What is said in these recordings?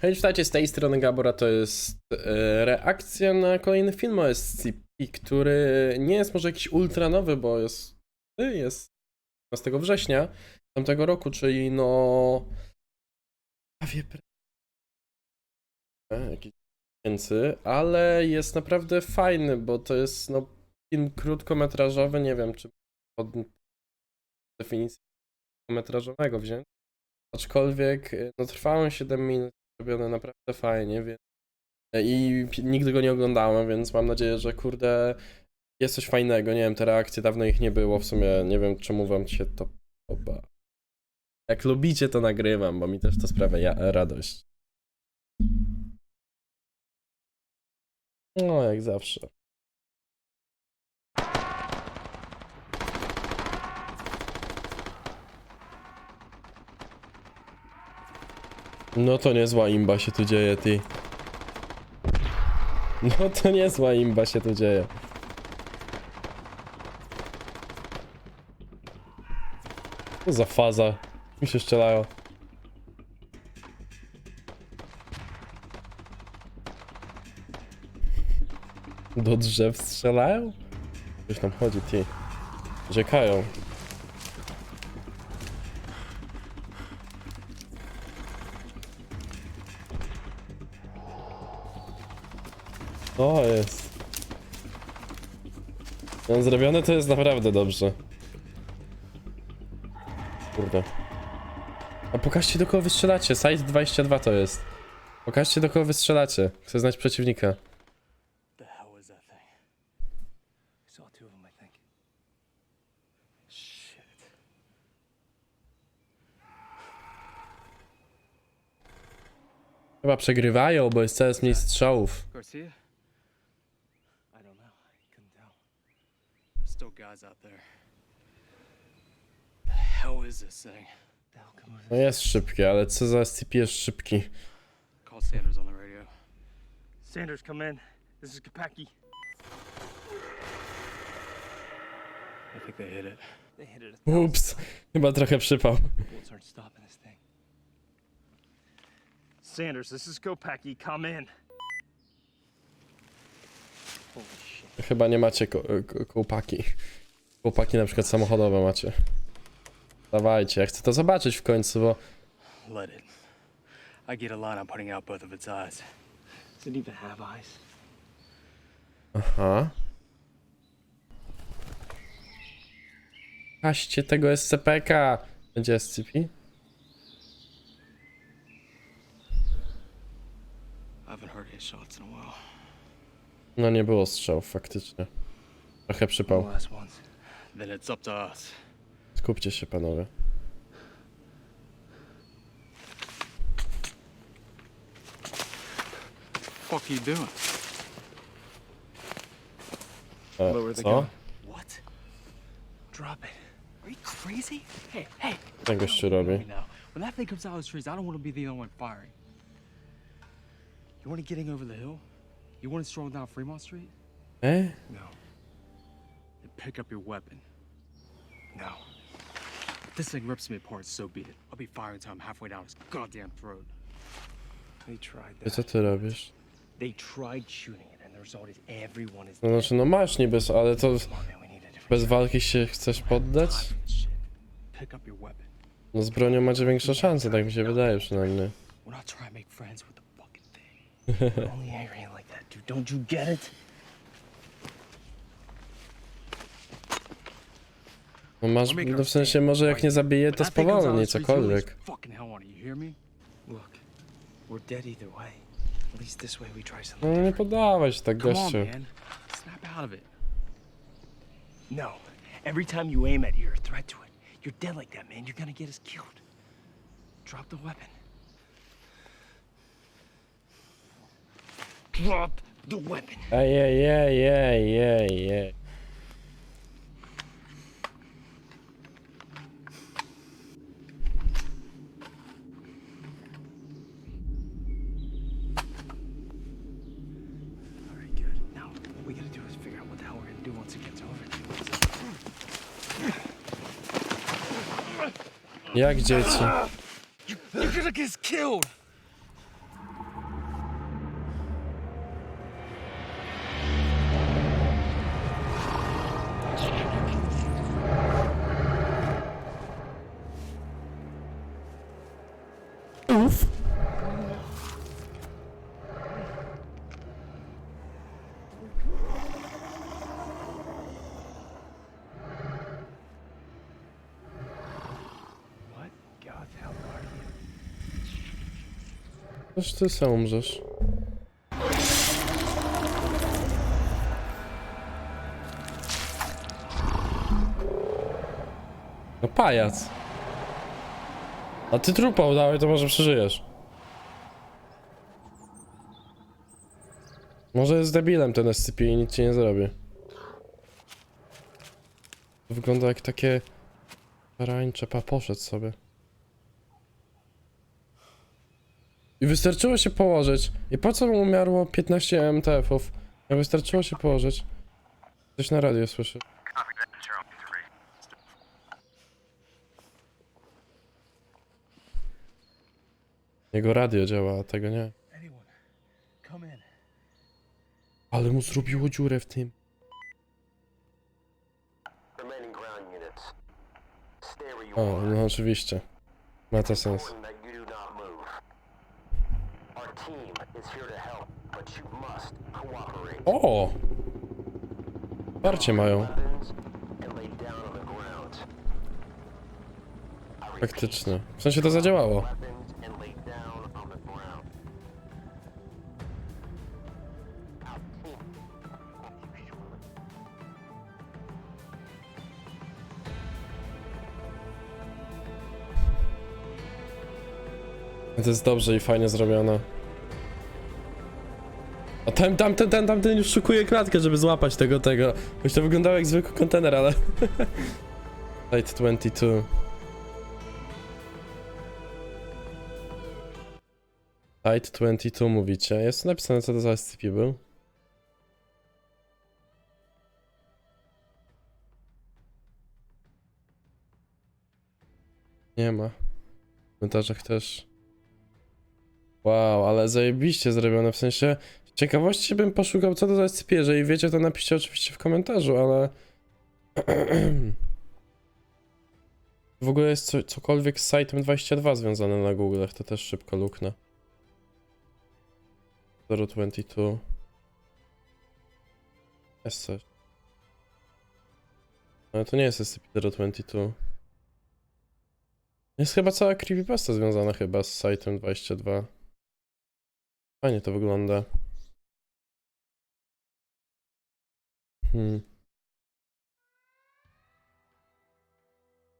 Hej, witajcie z tej strony Gabora, to jest e, reakcja na kolejny film o SCP, który nie jest może jakiś ultra nowy, bo jest, jest 15 września tamtego roku, czyli no prawie e, jakiś miesięcy, ale jest naprawdę fajny, bo to jest no film krótkometrażowy, nie wiem czy pod definicję krótkometrażowego wziąć, aczkolwiek e, no trwało 7 minut, robione naprawdę fajnie, więc i pi- nigdy go nie oglądałem, więc mam nadzieję, że kurde jest coś fajnego, nie wiem, te reakcje dawno ich nie było, w sumie nie wiem czemu wam się to podoba. Jak lubicie to nagrywam, bo mi też to sprawia ja radość. No, jak zawsze. No to niezła imba się tu dzieje, ty. No to niezła imba się tu dzieje. Co za faza? Mi się strzelają. Do drzew strzelają? Coś tam chodzi, ty. Uciekają. To jest. No, zrobione to jest naprawdę dobrze. Kurde. A pokażcie do kogo wystrzelacie. Site 22 to jest. Pokażcie do kogo wystrzelacie. Chcę znać przeciwnika. The hell was that thing? I saw two of them, I think. Shit. Chyba przegrywają, bo jest coraz mniej strzałów. Garcia? Guys out there. The hell is this thing? The hell come No jest szybkie, ale co za SCP jest szybki. Call Sanders on the radio. Sanders, come in. This is Kapaki. I think they hit it. They hit it. A Ups, chyba trochę przypał. Bullets aren't stopping this thing. Sanders, this is Kopaki. Come in. Chyba nie macie ko kołpaki. Kołpaki na przykład samochodowe macie. Dawajcie, ja chcę to zobaczyć w końcu, bo... Let it. I get a line on putting out both of its eyes. Does it even have eyes? Aha. Kaście tego SCP-ka. Będzie SCP? No nie było strzałów, faktycznie. Trochę przypał. last ones. Then it's up to us. Skupcie się, panowie. Fuck you doing? E, co? What? Drop it. Are you crazy? Hey, hey. Co gościu robi? When that thing comes out of the trees, I don't want to be the only one firing. You want it getting over the hill? You want it strolling down Fremont Street? E? No. Then pick up your weapon. No. If this thing rips me apart, so be it. I'll be firing I'm halfway down his goddamn throat. They tried I co ty robisz? They tried shooting it, and the result is everyone is No znaczy, no masz niby, ale to Come on, man, we need a different bez walki się chcesz poddać? shit. Pick up your weapon. No z bronią macie większe szanse, tak mi się wydaje przynajmniej. We're not trying to make friends with the fucking thing. We're only angry like that, dude. Don't you get it? No masz, no w sensie może jak nie zabije, to spowolni cokolwiek. Fucking hell on you hear me? Look, we're dead either way. At least this way we try something No nie different. poddawaj się tak, Come on, gościu. man. Snap out of it. No. Every time you aim at it, you're a threat to it. You're dead like that, man. You're gonna get us killed. Drop the weapon. We're gonna do once it gets over to us. Jak dzieci. You're gonna get us killed! Też ty sam umrzesz. No pajac. A ty trupa udałeś, to może przeżyjesz. Może jest debilem ten SCP i nic ci nie zrobi. To wygląda jak takie... Rańcze, pa poszedł sobie. I wystarczyło się położyć. I po co mu umiarło 15 MTF-ów? Ja wystarczyło się położyć. Coś na radio słyszę. Jego radio działa, a tego nie. Ale mu zrobiło dziurę w tym. O, no oczywiście. Ma to sens. Important that you do not move. Our team is here to help, but you must cooperate. O! Parcie mają. Faktycznie. W sensie to zadziałało. To jest dobrze i fajnie zrobione. A ten, tamten, ten, tamten już szukuje klatkę, żeby złapać tego, tego. Choć to wyglądało jak zwykły kontener, ale... Light 22. Light 22 mówicie. Jest tu napisane co to za SCP był? Nie ma. W komentarzach też. Wow, ale zajebiście zrobione, w sensie z ciekawości bym poszukał co to za SCP, jeżeli wiecie to napiszcie oczywiście w komentarzu, ale w ogóle jest co, cokolwiek z site'em 22 związane na Google, to też szybko luknę. 022 Jest coś. Ale to nie jest SCP-022. Jest chyba cała creepypasta związana chyba z site'em 22. Fajnie to wygląda. Hmm.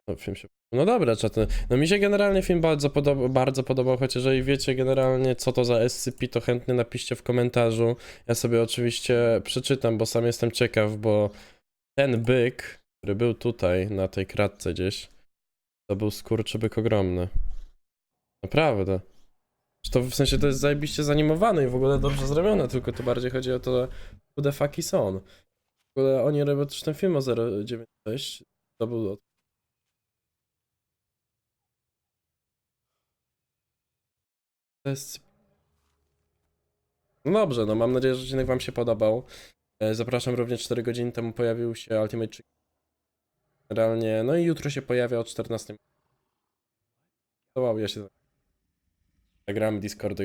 No, film się... No dobra, czaty. No mi się generalnie film bardzo, bardzo podobał, chociaż jeżeli wiecie generalnie co to za SCP, to chętnie napiszcie w komentarzu. Ja sobie oczywiście przeczytam, bo sam jestem ciekaw, bo ten byk, który był tutaj, na tej kratce gdzieś, to był skurczybyk ogromny. Naprawdę. Że To w sensie to jest zajebiście zanimowane i w ogóle dobrze zrobione, tylko to bardziej chodzi o to, who the fuck is on. W ogóle oni robią też ten film o 096. To był od... To jest... No dobrze, no mam nadzieję, że odcinek wam się podobał. E, Zapraszam również 4 godziny temu pojawił się Ultimate Chicken. Realnie, no i jutro się pojawia o 14. Wow, ja się... Zagramy Discordu